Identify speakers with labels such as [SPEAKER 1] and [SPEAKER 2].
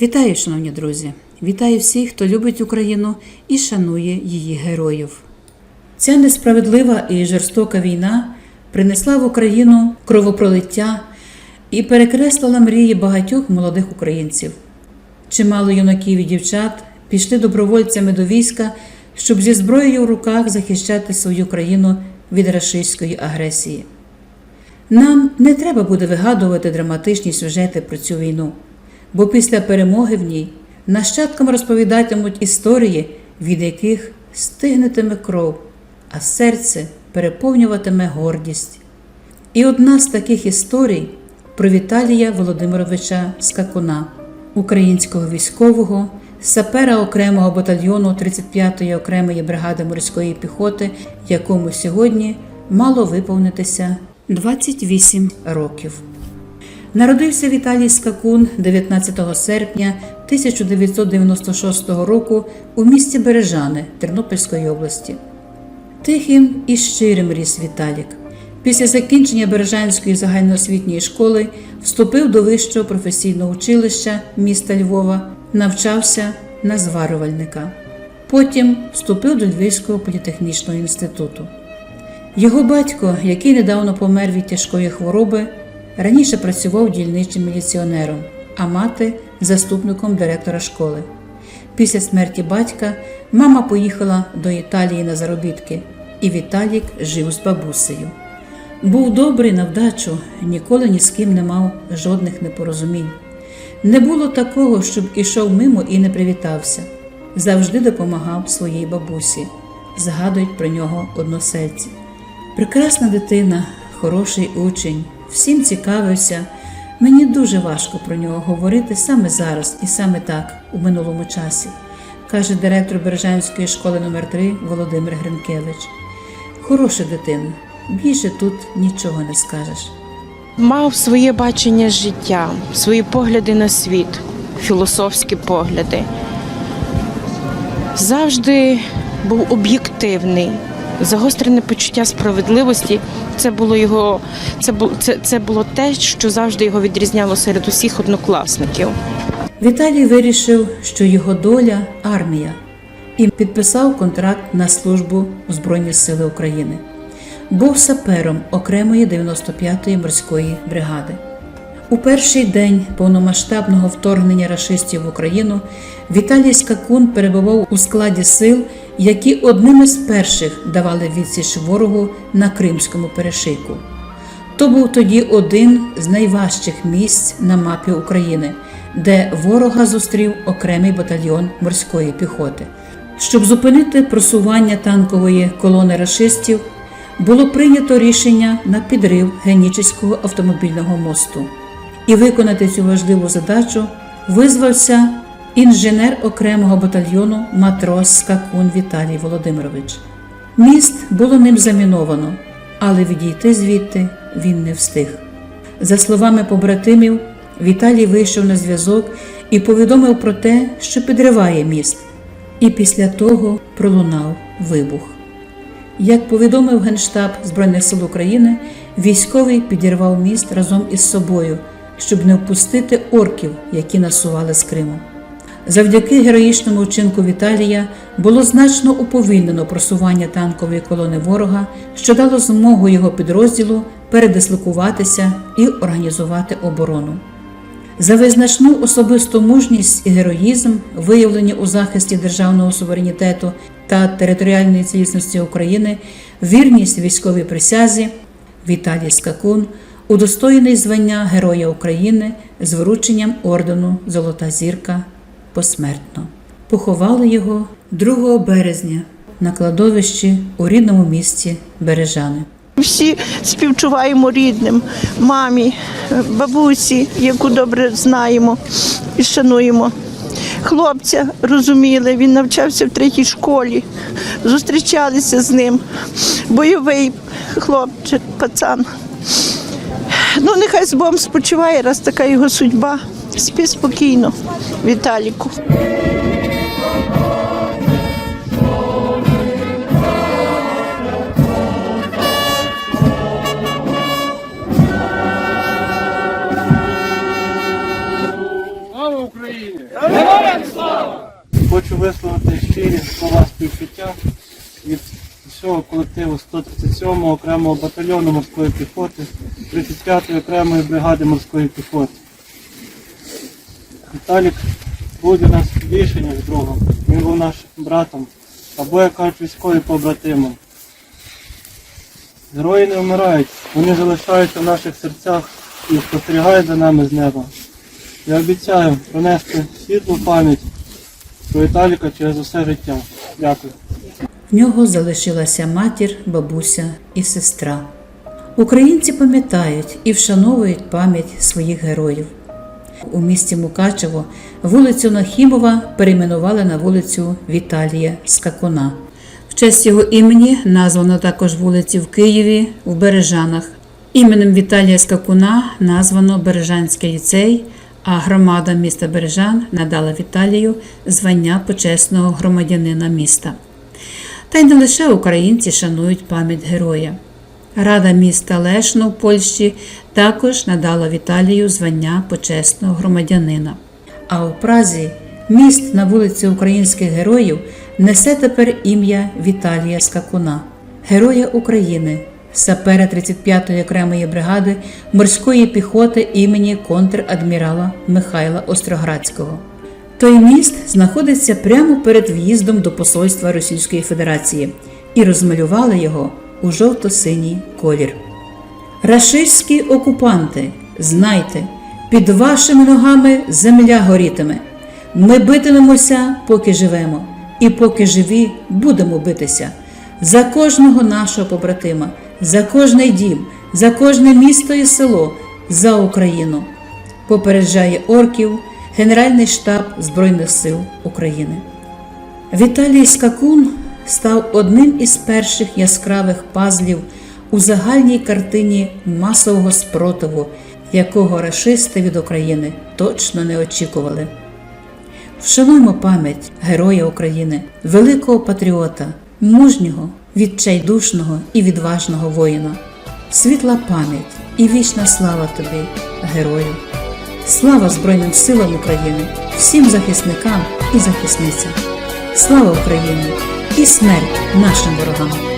[SPEAKER 1] Вітаю, шановні друзі! Вітаю всіх, хто любить Україну і шанує її героїв. Ця несправедлива і жорстока війна принесла в Україну кровопролиття і перекреслила мрії багатьох молодих українців. Чимало юнаків і дівчат пішли добровольцями до війська, щоб зі зброєю в руках захищати свою країну від рашистської агресії. Нам не треба буде вигадувати драматичні сюжети про цю війну, бо після перемоги в ній нащадкам розповідатимуть історії, від яких стигнетиме кров, а серце переповнюватиме гордість. І одна з таких історій про Віталія Володимировича Скакуна, українського військового, сапера окремого батальйону 35-ї окремої бригади морської піхоти, якому сьогодні мало виповнитися 28 років. Народився Віталій Скакун 19 серпня 1996 року у місті Бережани Тернопільської області. Тихим і щирим ріс Віталік. Після закінчення Бережанської загальноосвітньої школи вступив до вищого професійного училища міста Львова, навчався на зварювальника. Потім вступив до Львівського політехнічного інституту. Його батько, який недавно помер від тяжкої хвороби, раніше працював дільничним міліціонером, а мати заступником директора школи. Після смерті батька мама поїхала до Італії на заробітки, і Віталік жив з бабусею. Був добрий на вдачу, ніколи ні з ким не мав жодних непорозумінь. Не було такого, щоб ішов мимо і не привітався. Завжди допомагав своїй бабусі. Згадують про нього односельці. Прекрасна дитина, хороший учень, всім цікавився. Мені дуже важко про нього говорити саме зараз і саме так, у минулому часі, каже директор Бережанської школи номер 3 Володимир Гринкевич. Хороша дитина, більше тут нічого не скажеш.
[SPEAKER 2] Мав своє бачення життя, свої погляди на світ, філософські погляди. Завжди був об'єктивний, загострене почуття справедливості. Це було його, це було це, це було те, що завжди його відрізняло серед усіх однокласників.
[SPEAKER 1] Віталій вирішив, що його доля армія, і підписав контракт на службу Збройні Сили України. Був сапером окремої 95-ї морської бригади. У перший день повномасштабного вторгнення рашистів в Україну Віталій Скакун перебував у складі сил, які одними з перших давали відсіч ворогу на Кримському перешийку. То був тоді один з найважчих місць на мапі України, де ворога зустрів окремий батальйон морської піхоти. Щоб зупинити просування танкової колони рашистів, було прийнято рішення на підрив Генічеського автомобільного мосту. І виконати цю важливу задачу визвався інженер окремого батальйону матрос Скакун Віталій Володимирович. Міст було ним заміновано, але відійти звідти він не встиг. За словами побратимів, Віталій вийшов на зв'язок і повідомив про те, що підриває міст. І після того пролунав вибух. Як повідомив Генштаб Збройних сил України, військовий підірвав міст разом із собою, щоб не впустити орків, які насували з Криму. Завдяки героїчному вчинку Віталія було значно уповільнено просування танкової колони ворога, що дало змогу його підрозділу передислокуватися і організувати оборону. За визначну особисту мужність і героїзм, виявлені у захисті державного суверенітету та територіальної цілісності України, вірність військовій присязі, Віталій Скакун, удостоєний звання Героя України з врученням ордену Золота зірка посмертно. Поховали його 2 березня на кладовищі у рідному місті Бережани.
[SPEAKER 3] Всі співчуваємо рідним, мамі, бабусі, яку добре знаємо і шануємо. Хлопця розуміли, він навчався в третій школі, зустрічалися з ним. Бойовий хлопчик, пацан. Ну, нехай з Богом спочиває, раз така його судьба. Спи спокійно, Віталіку.
[SPEAKER 4] Слава Україні! Хочу висловити щирі слова співчуття від всього колективу 137-го окремого батальйону морської піхоти, 35-ї окремої бригади морської піхоти. Віталік був для нас більше, ніж другом. Він був нашим братом, або, як кажуть, військовим побратимом. Герої не вмирають, вони залишаються в наших серцях і спостерігають за нами з неба. Я обіцяю пронести світлу пам'ять про Віталіка через усе життя. Дякую.
[SPEAKER 1] В нього залишилася матір, бабуся і сестра. Українці пам'ятають і вшановують пам'ять своїх героїв. У місті Мукачево вулицю Нахімова перейменували на вулицю Віталія Скакуна. В честь його імені названо також вулиці в Києві, в Бережанах. Іменем Віталія Скакуна названо Бережанський ліцей, а громада міста Бережан надала Віталію звання почесного громадянина міста. Та й не лише українці шанують пам'ять героя. Рада міста Лешно в Польщі також надала Віталію звання почесного громадянина. А у Празі міст на вулиці українських героїв несе тепер ім'я Віталія Скакуна, героя України, сапера 35-ї окремої бригади морської піхоти імені контр-адмірала Михайла Остроградського. Той міст знаходиться прямо перед в'їздом до посольства Російської Федерації і розмалювали його у жовто-синій колір. Рашистські окупанти, знайте, під вашими ногами земля горітиме. Ми битимемося, поки живемо, і поки живі будемо битися за кожного нашого побратима, за кожний дім, за кожне місто і село, за Україну. Попереджає орків Генеральний штаб Збройних сил України. Віталій Скакун став одним із перших яскравих пазлів у загальній картині масового спротиву, якого рашисти від України точно не очікували. Вшануймо пам'ять Героя України, великого патріота, мужнього, відчайдушного і відважного воїна. Світла пам'ять і вічна слава тобі, герою! Слава Збройним силам України, всім захисникам і захисницям! Слава Україні і смерть нашим ворогам!